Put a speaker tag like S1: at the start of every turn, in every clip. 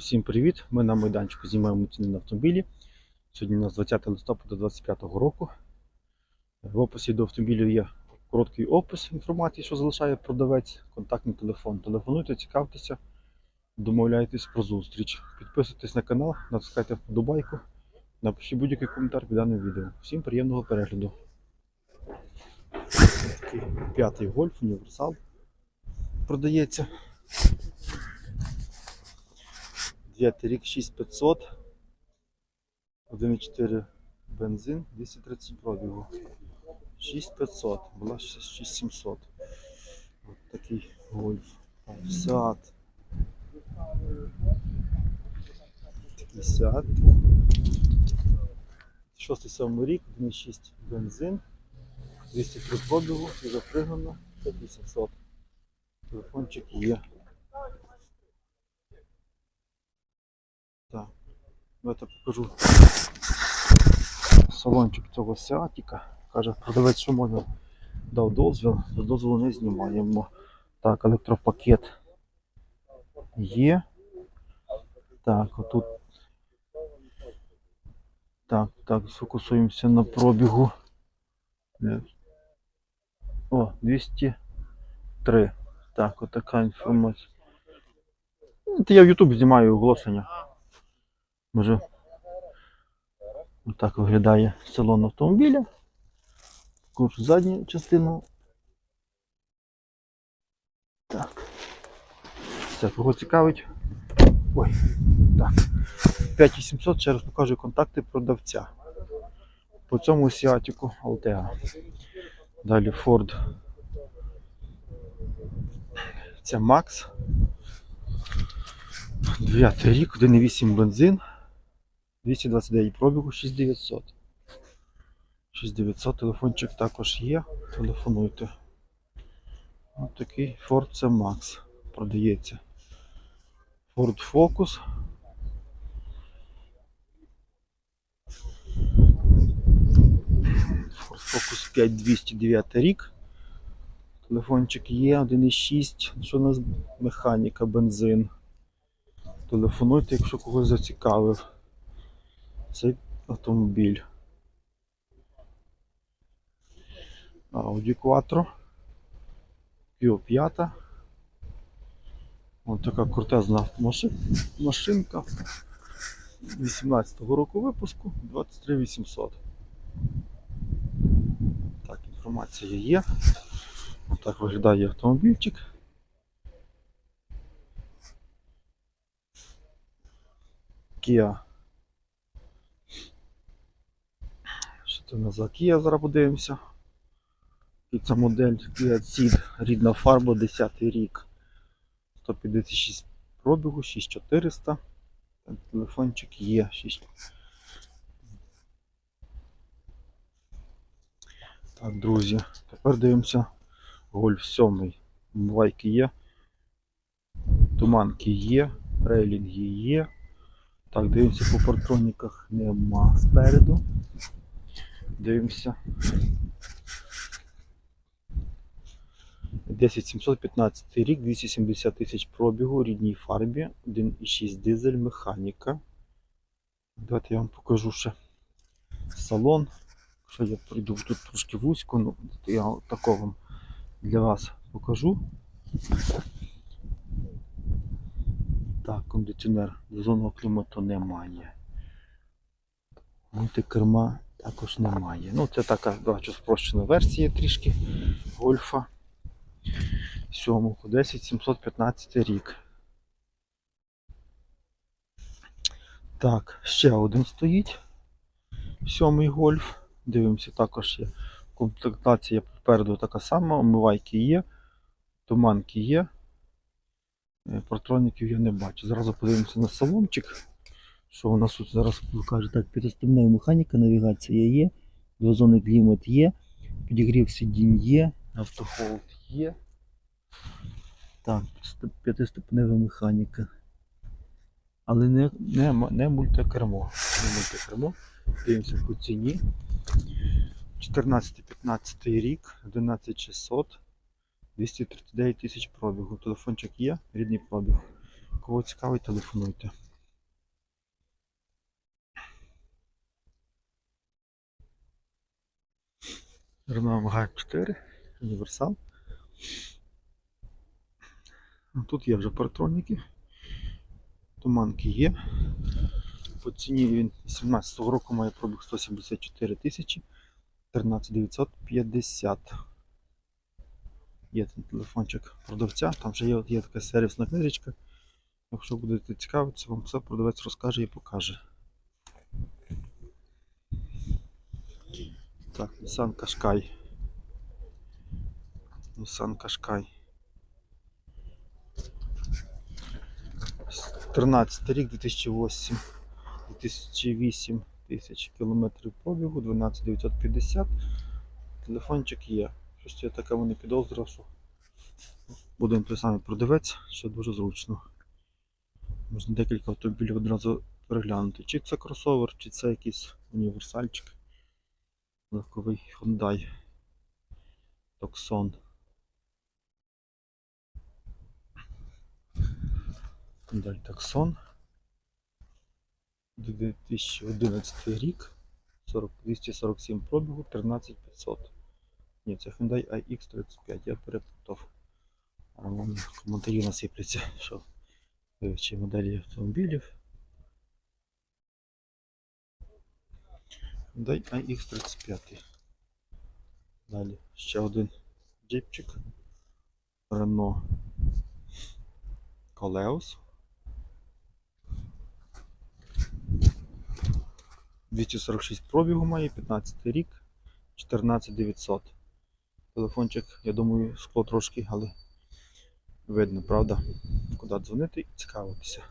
S1: Усім привіт! Ми на майданчику знімаємо ціни на автомобілі. Сьогодні у нас 20 листопада 2025 року. В описі до автомобілів є короткий опис інформації, що залишає продавець, контактний телефон. Телефонуйте, цікавтеся, домовляйтесь про зустріч. Підписуйтесь на канал, натискайте вподобайку, напишіть будь-який коментар під даним відео. Всім приємного перегляду. П'ятий гольф, універсал продається. 9 рік 6500. 1,4 бензин, 230 пробігу. 6500, була 6700. Ось такий гольф. Сад. Такий сад. 6-7 рік, 1,6 бензин, 203 пробігу, вже пригнано, 5800. Телефончик є. Так, давайте покажу салончик цього Сеатіка. Каже, продавець, що можна дав дозвіл, до дозволу не знімаємо. Так, електропакет є. Так, отут. Так, так, сфокусуємося на пробігу. Е, О, 203. Так, отака інформація. Це я в YouTube знімаю оголошення. Може. Отак виглядає салон автомобіля. Також задню частину. Так. Все, кого цікавить. Ой, так. 5800, ще раз покажу контакти продавця. По цьому Сіатіку Алтеа. Далі Ford. Це Макс. 9 рік, 1,8 бензин. 229 пробігу, 6900. 6900 телефончик також є. Телефонуйте. Ось такий Ford C Max продається. Ford Focus. Ford Focus 5209 рік. Телефончик є 1,6. Що у нас механіка, бензин. Телефонуйте, якщо когось зацікавив цей автомобіль. Audi Quattro. Q5. Ось така крутезна маши- машинка. 18-го року випуску 23800. Так, інформація є. Ось так виглядає автомобільчик. Kia. Що це за Kia? Зараз подивимося. І це модель Kia Ceed, рідна фарба, 10 рік. 156 пробігу, 6400. Там телефончик є. 6. Так, друзі, тепер дивимося. Гольф 7. Мвайки є. Туманки є, рейлінги є. Так, дивимося по партроніках нема спереду. Дивимося. 10715 рік, 270 тисяч пробігу, рідній фарбі, 1,6 дизель, механіка. Давайте я вам покажу ще салон. Якщо я прийду тут трошки вузько, ну, я тако вам для вас покажу. Так, кондиціонер зонного клімату немає. Мультикерма також немає. Ну, це така бачу, спрощена версія трішки гольфа. 7 10 715 рік. Так, ще один стоїть. Сьомий гольф. Дивимося, також є. Комплектація попереду така сама, омивайки є, туманки є. Е, Партроніків я не бачу. Зразу подивимося на салончик. Що у нас тут зараз покаже? Так, п'ятиступнева механіка, навігація є, двозонний клімат є, підігрів сидінь є, автохолд є. Так, п'ятиступнева механіка. Але не, не, не мультикермо. Не мультикермо. Дивимося по ціні. 14-15 рік, 11600, 239 тисяч пробігу. Телефончик є, рідний пробіг. Кого цікавить, телефонуйте. Renault Megane 4, універсал. Тут є вже партроніки. Туманки є. По ціні він 17 року має пробіг 174 тисячі 13 950. Є там телефончик продавця, там вже є, є така сервісна книжечка. Якщо будете цікавитися, вам все продавець розкаже і покаже. Так, Nissan Qashqai. Nissan Qashqai. 13 рік, 2008. 2008 тисяч кілометрів пробігу, 12950. Телефончик є. Щось я таке вони підозрював, що буде той самий продавець, що дуже зручно. Можна декілька автомобілів одразу переглянути. Чи це кросовер, чи це якийсь універсальчик. Легковий Hyundai Tucson. Hyundai Tucson. 2011 рік. 40, 247 пробігу, 13500. Ні, це Hyundai iX35, я переплутав. А вон коментарі насипляться, що чи моделі автомобілів. Hyundai iX35. Далі ще один джипчик. Renault Coleos. 246 пробігу має, 15 рік, 14900. Телефончик, я думаю, скло трошки, але видно, правда? Куди дзвонити і цікавитися.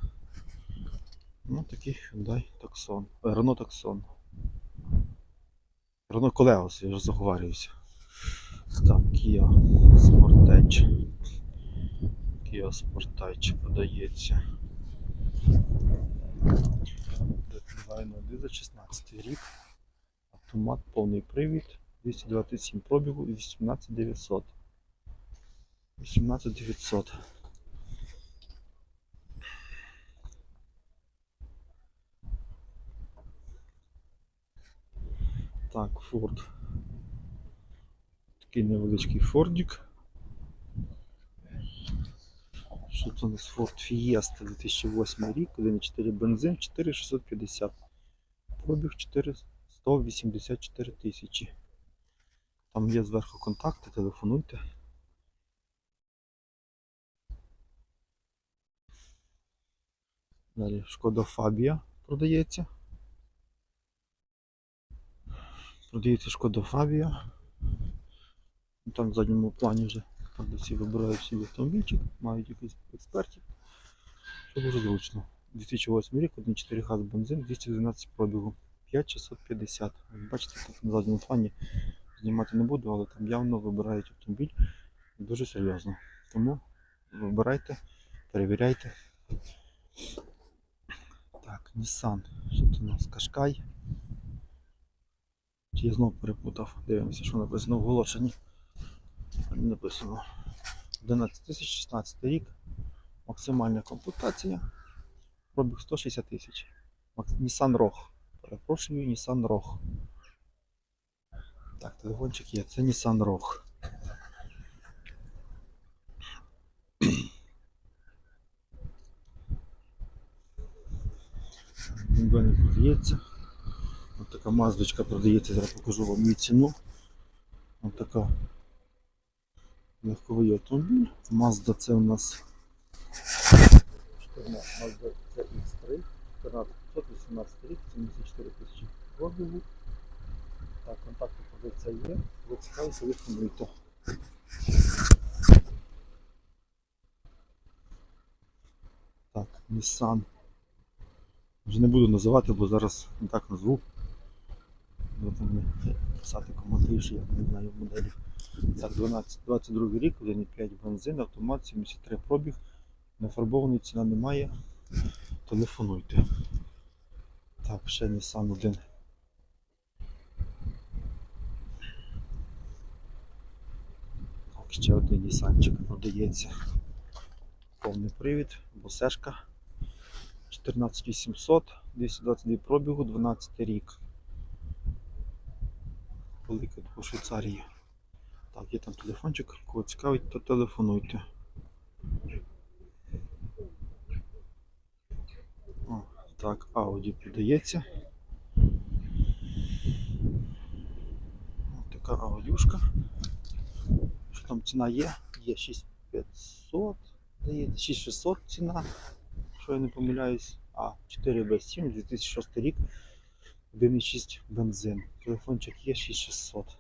S1: Ну, такий Hyundai Tucson. Е, Renault Tucson. Renault я вже заговарююся. Так, Kia Sportage. Kia Sportage продається. Двойной дизель 16 рік. Автомат, повний привід, 227 пробігу і 18900. 18900. Так, Ford. Такий невеличкий Фордік. Що це у нас Ford Fiesta 2008 рік, 1.4 бензин, 4650. Пробіг 484 тисячі. Там є зверху контакти, телефонуйте. Далі Шкода Фабія продається. Продається Шкода Фабія. Там в задньому плані вже продавці вибирають собі автомобільчик, мають якийсь експертів. Що дуже зручно. 2008 рік, 1.4 газ бензин, 212 пробігу, 5650. Бачите, так на задньому плані знімати не буду, але там явно вибирають автомобіль дуже серйозно. Тому вибирайте, перевіряйте. Так, Nissan. Що тут у нас? Кашкай. Чи я знову перепутав? Дивимося, що написано в оголошенні. Написано 11 тисяч 16 рік. Максимальна комплектація. Пробіг 160 тисяч. Nissan Rogue. Перепрошую, Nissan Rogue. Так, телефончик є. Це Nissan Rogue. Ніби не продається. Ось така маздочка продається, зараз покажу вам її ціну. Ось така легковий автомобіль. Mazda це у нас 14 Mazda CX3, 14518 рік, 74 тисячі пробігу. Так, контакти продавця є. Ви цікаві, телефонуйте. Так, Nissan. Вже не буду називати, бо зараз не так назву. Ви писати коментарі, що я не знаю моделів. Так, 12, 22 рік, 1,5 бензин, автомат, 73 пробіг. Нефарбований ціна немає. Телефонуйте. Так, ще Nissan один. Так, ще один Нісанчик продається. Повний привід, босешка. 14800, 222 пробігу, 12 рік. Велике по Швейцарії. Так, є там телефончик, кого цікавить, то телефонуйте. О, так, Audi продається. Ось така аудюшка. Що там ціна є? Є 6500, здається, 6600 ціна, що я не помиляюсь. А, 4 b 7 2006 рік, 1,6 бензин. Телефончик є 6600.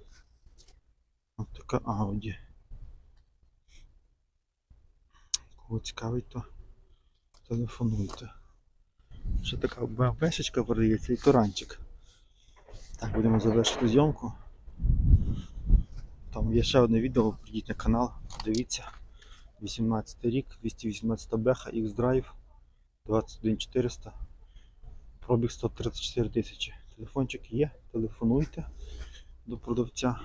S1: Ось така Audi. Кого цікавить, то телефонуйте. Ще така БМВшечка продається і туранчик. Так, будемо завершити зйомку. Там є ще одне відео, прийдіть на канал, дивіться. 18 рік, 218 беха, X-Drive, 21400, пробіг 134 тисячі. Телефончик є, телефонуйте до продавця.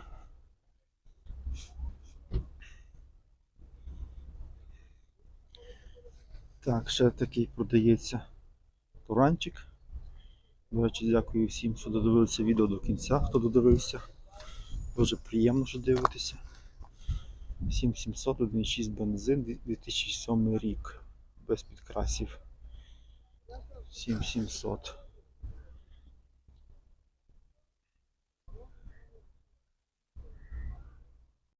S1: Так, ще такий продається туранчик. До речі, дякую всім, що додивилися відео до кінця, хто додивився. Дуже приємно, що дивитеся. 7700, 1.6 бензин, 2007 рік. Без підкрасів. 7700.